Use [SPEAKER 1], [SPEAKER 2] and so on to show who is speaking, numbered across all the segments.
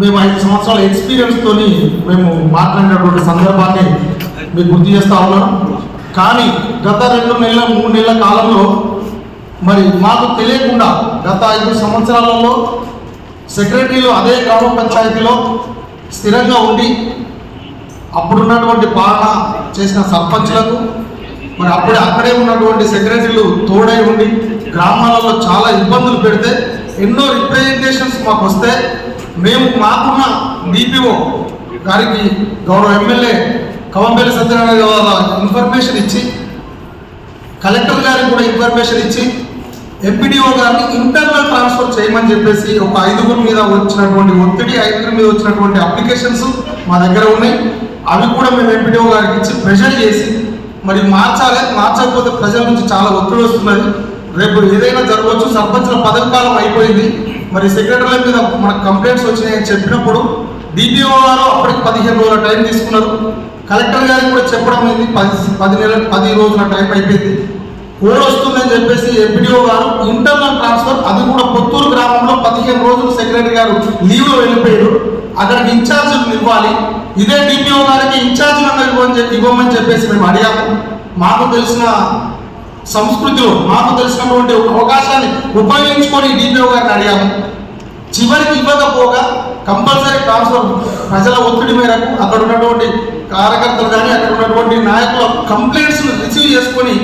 [SPEAKER 1] మేము ఐదు సంవత్సరాల ఎక్స్పీరియన్స్తో మేము మాట్లాడినటువంటి సందర్భాన్ని మీకు గుర్తు చేస్తా ఉన్నాను కానీ గత రెండు నెలల మూడు నెలల కాలంలో మరి మాకు తెలియకుండా గత ఐదు సంవత్సరాలలో సెక్రటరీలు అదే గ్రామ పంచాయతీలో స్థిరంగా ఉండి అప్పుడున్నటువంటి పాలన చేసిన సర్పంచ్లకు మరి అప్పుడే అక్కడే ఉన్నటువంటి సెక్రటరీలు తోడై ఉండి గ్రామాలలో చాలా ఇబ్బందులు పెడితే ఎన్నో రిప్రజెంటేషన్స్ మాకు వస్తే మేము మాకున్న డిపిఓ గారికి గౌరవ ఎమ్మెల్యే కవంపల్లి సత్యనారాయణ గారు ఇన్ఫర్మేషన్ ఇచ్చి కలెక్టర్ గారికి కూడా ఇన్ఫర్మేషన్ ఇచ్చి ఎంపీడీఓ గారిని ఇంటర్నల్ ట్రాన్స్ఫర్ చేయమని చెప్పేసి ఒక ఐదుగురు మీద వచ్చినటువంటి ఒత్తిడి ఐదుగురు మీద వచ్చినటువంటి అప్లికేషన్స్ మా దగ్గర ఉన్నాయి. అవి కూడా మేము ఎంపీడీఓ గారికి ఇచ్చి ప్రెషర్ చేసి మరి మార్చాలి మార్చకపోతే ప్రజల నుంచి చాలా ఒత్తిడి వస్తున్నది. రేపు ఏదైనా జరగవచ్చు సర్పంచ్ల పదవి కాలం అయిపోయింది. మరి సెక్రటరీల మీద మనకు కంప్లైంట్స్ వచ్చినాయని చెప్పినప్పుడు డిపిఓ గారు అప్పటికి పదిహేను రోజుల టైం తీసుకున్నారు. కలెక్టర్ గారికి కూడా చెప్పడం అయింది పది పది నెలల పది రోజుల టైం అయిపోయింది. కోడ్ వస్తుందని చెప్పేసి ఎంపీడీఓ గారు ఇంటర్నల్ ట్రాన్స్ఫర్ అది కూడా పుత్తూరు గ్రామంలో పదిహేను రోజులు సెక్రటరీ గారు లీవ్లో వెళ్ళిపోయారు. అక్కడికి ఇన్ఛార్జీలు ఇవ్వాలి ఇదే డిపిఓ గారికి ఇన్ఛార్జీలను చెప్పి ఇవ్వమని చెప్పేసి మేము అడిగాము. మాకు తెలిసిన సంస్కృతిలో మాకు తెలిసినటువంటి ఒక అవకాశాన్ని ఉపయోగించుకొని డిపిఓ గారిని అడిగాము. చివరికి ఇవ్వకపోగా కంపల్సరీ ట్రాన్స్ఫర్ ప్రజల ఒత్తిడి మేరకు అక్కడ ఉన్నటువంటి కార్యకర్తలు కానీ అక్కడ ఉన్నటువంటి నాయకుల కంప్లైంట్స్ రిసీవ్ చేసుకొని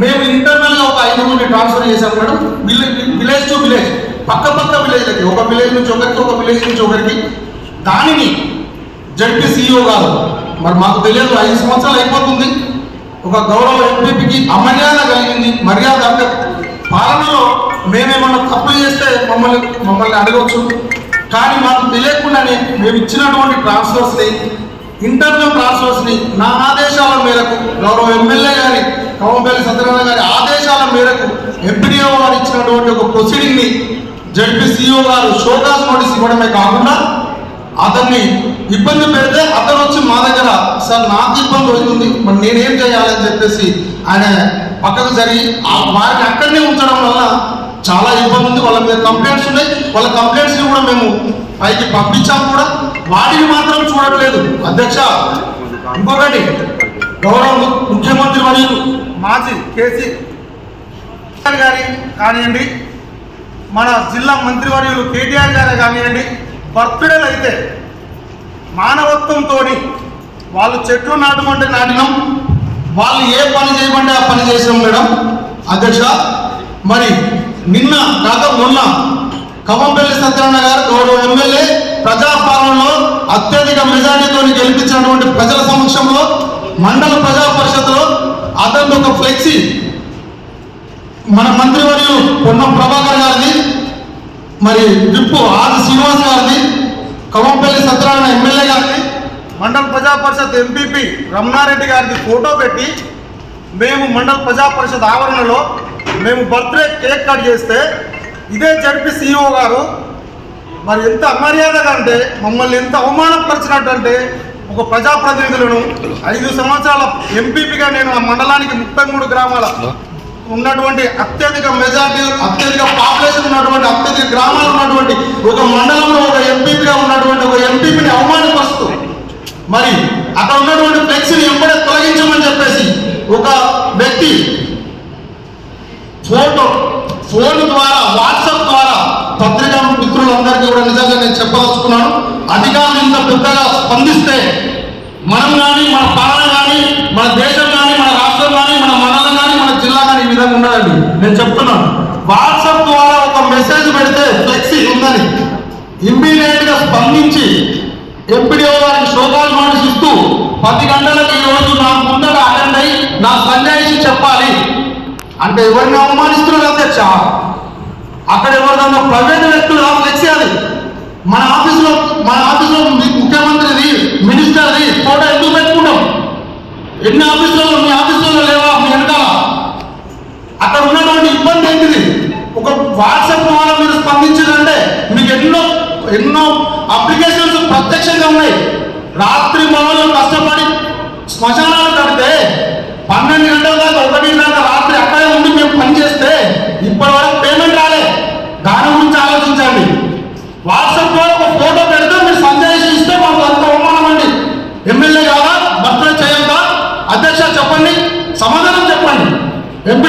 [SPEAKER 1] మేము ఇంటర్నల్గా ఒక ఒక ఐదుగురిని ట్రాన్స్ఫర్ చేశాం madam. Village village to village పక్క పక్క విలేజ్లకి ఒక విలేజ్ నుంచి ఒకరికి ఒక విలేజ్ నుంచి ఒకరికి. దానిని జడ్పీ సీఈఓ గారు మరి మాకు తెలియదు ఐదు సంవత్సరాలు అయిపోతుంది. ఒక గౌరవ ఎంపీపీకి అమర్యాద కలిగింది. మర్యాద అంటే పాలనలో మేమేమన్నా తప్పులు చేస్తే మమ్మల్ని మమ్మల్ని అడగవచ్చు కానీ మాకు తెలియకుండానే మేము ఇచ్చినటువంటి ట్రాన్స్ఫర్స్ని ఇంటర్నల్ ట్రాన్స్ఫర్స్ని నా ఆదేశాల మేరకు గౌరవ ఎమ్మెల్యే గారి కవంపల్లి సత్యనారాయణ గారి ఆదేశాల మేరకు ఎంపీడీఓ గారు ఇచ్చినటువంటి ఒక ప్రొసీడింగ్ని జడ్పీ సీఈఓ గారు షోకాస్ నోటీస్ ఇవ్వడమే కాకుండా అతన్ని ఇబ్బంది పెడితే అతను వచ్చి మా దగ్గర సార్ నాకు ఇబ్బంది అవుతుంది మరి నేనేం చేయాలని చెప్పేసి ఆయన పక్కకు జరిగి ఆ వారిని అక్కడనే ఉంచడం వల్ల చాలా ఇబ్బంది ఉంది. వాళ్ళ మీద కంప్లైంట్స్ ఉన్నాయి. వాళ్ళ కంప్లైంట్స్ కూడా మేము పైకి పంపించాము కూడా. వాటిని మాత్రం చూడట్లేదు. అధ్యక్ష ఇంకొకటి గౌరవ ముఖ్యమంత్రి మరియు మాజీ కేసీ గారి కానివ్వండి మన జిల్లా మంత్రివర్యులు కేటీఆర్ గారే కానివ్వండి బర్త్డేలు అయితే మానవత్వంతో వాళ్ళు చెట్లు నాటమంటే నాటినాం వాళ్ళు ఏ పని చేయమంటే ఆ పని చేసాం మేడం. అధ్యక్ష మరి నిన్న కాక మొన్న కవంపల్లి సత్యనారాయణ గారు గౌరవ ఎమ్మెల్యే ప్రజాపాలనలో అత్యధిక మెజార్టీతో గెలిపించినటువంటి ప్రజల సమక్షంలో మండల ప్రజా పరిషత్లో అతను ఒక ఫ్లెక్సీ మన మంత్రివర్యులు పొన్నం ప్రభాకర్ గారిది మరి విప్పు ఆది శ్రీనివాస్ గారిది కవంపల్లి సత్యనారాయణ ఎమ్మెల్యే గారిని మండల ప్రజా పరిషత్ ఎంపీపీ రమణారెడ్డి గారిని ఫోటో పెట్టి మేము మండల ప్రజా పరిషత్ ఆవరణలో మేము బర్త్డే కేక్ కట్ చేస్తే ఇదే జడ్పీ సీఈఓ గారు మరి ఎంత అమర్యాదగా అంటే మమ్మల్ని ఎంత అవమానపరిచినట్టు అంటే ఒక ప్రజాప్రతినిధులను ఐదు సంవత్సరాల ఎంపీపీగా నేను ఆ మండలానికి ముప్పై మూడు గ్రామాల ఉన్నటువంటి అత్యధిక మెజార్టీ అత్యధిక పాపులేషన్ ఉన్నటువంటి అత్యధిక గ్రామాలు ఉన్నటువంటి ఒక మండలంలో ఒక ఎంపీపీగా ఉన్నటువంటి ఒక ఎంపీపీని అవమానపరుస్తూ మరి అక్కడ ఉన్నటువంటి ఫ్లెక్సీని ఎప్పుడే తొలగించమని చెప్పేసి ఒక వ్యక్తి ఫోటో ఫోన్ ద్వారా వాట్సాప్ ద్వారా పత్రికా మిత్రులందరికీ కూడా నిజంగా నేను చెప్పదలుచుకున్నాను. అధికారులు ఇంత పెద్దగా స్పందిస్తే మనం కానీ మన పాలన కానీ మన దేశం కానీ మన రాష్ట్రం కానీ మన మండలం కానీ మన జిల్లా కానీ ఈ విధంగా ఉండదండి నేను చెప్తున్నాను వాట్సాప్ ద్వారా ఒక మెసేజ్ పెడితే ఫ్లెక్సీ ఉందని ఇమ్మీడియట్గా స్పందించి ఎంపీడీఓ గారికి శోకాలు నోటీస్ ఇస్తూ పది గంటలకు ఈరోజు రోజు నా ముందర అటెండ్ అయ్యి నా సంజాయిషి చెప్పాలి. అంటే ఎవరిని అవమానిస్తున్నారు అధ్యక్ష? అక్కడ ఎవరిదన్నా ప్రైవేట్ వ్యక్తులు ఫ్లెక్సీ అది? మన ఆఫీసులో మన ఆఫీసులో ముఖ్యమంత్రిది మినిస్టర్ది ఫోటో ఎందుకు పెట్టుకుంటాం? ఎన్ని ఆఫీసులలో మీ ఆఫీస్ ఇబ్బంది ఏంటిది? ఒక వాట్సాప్ ద్వారా మీరు స్పందించారంటే మీకు ఎన్నో ఎన్నో అప్లికేషన్స్ ప్రత్యక్షంగా ఉన్నాయి. రాత్రి మొదలు కష్టపడి శ్మశానాలు కడితే పన్నెండు గంటల దాకా ఒకటి దాకా రాత్రి అక్కడే ఉండి మేము పనిచేస్తే ఇప్పటి వరకు పేమెంట్ రాలే. దాని గురించి ఆలోచించండి. వాట్సాప్ ద్వారా ఒక ఫోటో పెడితే మీరు సందేశం ఇస్తే మాకు అంత అవమానం అండి. ఎమ్మెల్యే కాదా భర్త చేయొద్దా? అధ్యక్ష చెప్పండి సమాధానం చెప్పండి. ఎంపీ